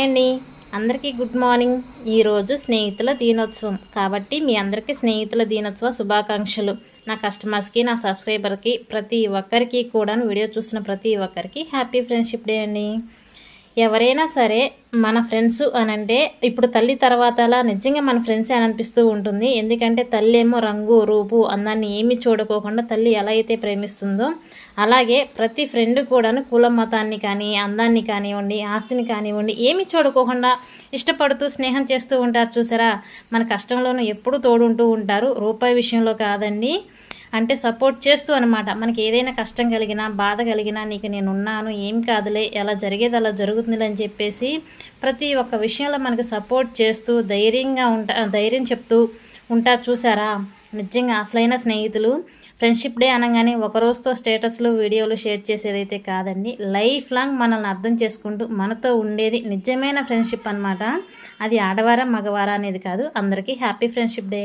Hi అండి. అందరికీ good morning. ఈరోజు స్నేహితుల దినోత్సవం. కాబట్టి మీ అందరికీ స్నేహితుల దినోత్సవ శుభాకాంక్షలు. నా కస్టమర్స్కి నా సబ్స్క్రైబర్కి ప్రతి ఒక్కరికి కూడా వీడియో చూసిన ప్రతి ఒక్కరికి హ్యాపీ ఫ్రెండ్షిప్ డే అండి. ఎవరైనా సరే మన ఫ్రెండ్స్ అని అంటే ఇప్పుడు తల్లి తర్వాత అలా నిజంగా మన ఫ్రెండ్సే అని అనిపిస్తూ ఉంటుంది. ఎందుకంటే తల్లి ఏమో రంగు రూపు అందాన్ని ఏమీ చూడకోకుండా తల్లి ఎలా అయితే ప్రేమిస్తుందో అలాగే ప్రతి ఫ్రెండ్ కూడాను కుల మతాన్ని కానీ అందాన్ని కానివ్వండి ఆస్తిని కానివ్వండి ఏమి చూడుకోకుండా ఇష్టపడుతూ స్నేహం చేస్తూ ఉంటారు. చూసారా? మన కష్టంలోనూ ఎప్పుడు తోడుంటూ ఉంటారు. రూపాయి విషయంలో కాదండి. అంటే సపోర్ట్ చేస్తూ అనమాట మనకి ఏదైనా కష్టం కలిగినా బాధ కలిగినా నీకు నేను ఉన్నాను ఏం కాదులే ఎలా జరిగేది అలా జరుగుతుంది అని చెప్పేసి ప్రతి ఒక్క విషయంలో మనకు సపోర్ట్ చేస్తూ ధైర్యంగా ఉంటా ధైర్యం చెప్తూ ఉంటా చూసారా? నిజంగా అసలైన స్నేహితులు. ఫ్రెండ్షిప్ డే అనగానే ఒక రోజుతో స్టేటస్లు వీడియోలు షేర్ చేసేదైతే కాదండి. లైఫ్ లాంగ్ మనల్ని అర్థం చేసుకుంటూ మనతో ఉండేది నిజమైన ఫ్రెండ్షిప్ అనమాట అది ఆడవారా మగవారా అనేది కాదు. అందరికీ హ్యాపీ ఫ్రెండ్షిప్ డే